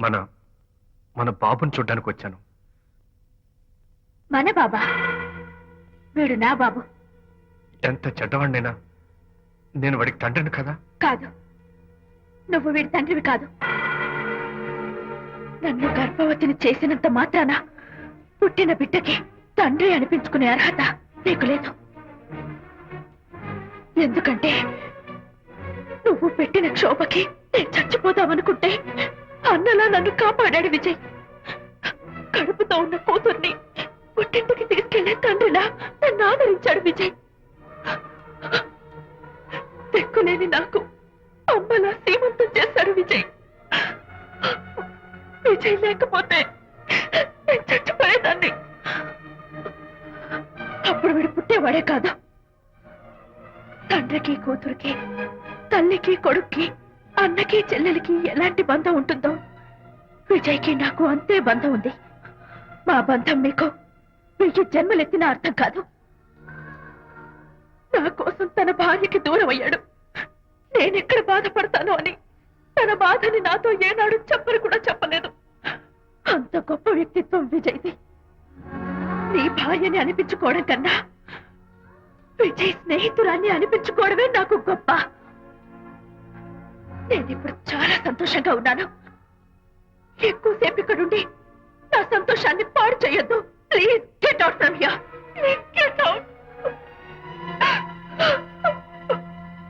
మన మన బాబుని చూడ్డానికి వచ్చాను. మన బాబా? వీడు నా బాబు. ఎంత చెడ్డవాడినైనా నేను వాడికి తండ్రిని కదా? కాదు. నువ్వు వీడి తండ్రివి కాదు. నన్ను గర్భవతిని చేసినంత మాత్రాన పుట్టిన బిడ్డకి తండ్రి అనిపించుకునే అర్హత నీకు లేదు. ఎందుకంటే నువ్వు పెట్టిన క్షోభకి నేను చచ్చిపోదామనుకుంటే అన్నలా నన్ను కాపాడాడు విజయ్. కడుపుతో ఉన్న కూతుర్ని పుట్టింటికి తీసుకెళ్ళే తండ్రిలా నన్ను ఆదరించాడు విజయ్. దిక్కులేని నాకు అమ్మలా సీమంతం చేశాడు విజయ్. విజయ్ లేకపోతే నేను చచ్చిపోయేదాన్ని. అప్పుడు వీడు పుట్టేవాడే కాదు. తండ్రికి కూతురికి తల్లికి కొడుక్కి అన్నకి చెల్లెలికి ఎలాంటి బంధం ఉంటుందో? విజయ్కి నాకు అంతే బంధం ఉంది. మా బంధం మీకు. వెయ్యి జన్మలెత్తిన అర్థం కాదు. నా కోసం తన భార్యకి దూరం అయ్యాడు. నేనెక్కడ బాధపడతాను అని తన బాధని నాతో ఏనాడు చెప్పరు కూడా చెప్పలేదు. అంత గొప్ప వ్యక్తిత్వం విజయ్ది. నీ భార్యని అనిపించుకోవడం కన్నా విజయ్ స్నేహితురాన్ని అనిపించుకోవడమే నాకు గొప్ప. నేను ఇప్పుడు చాలా సంతోషంగా ఉన్నాను. ఎక్కువసేపు ఇక్కడుండి నా సంతోషాన్ని పాడు చేయొద్దు. Please get out from here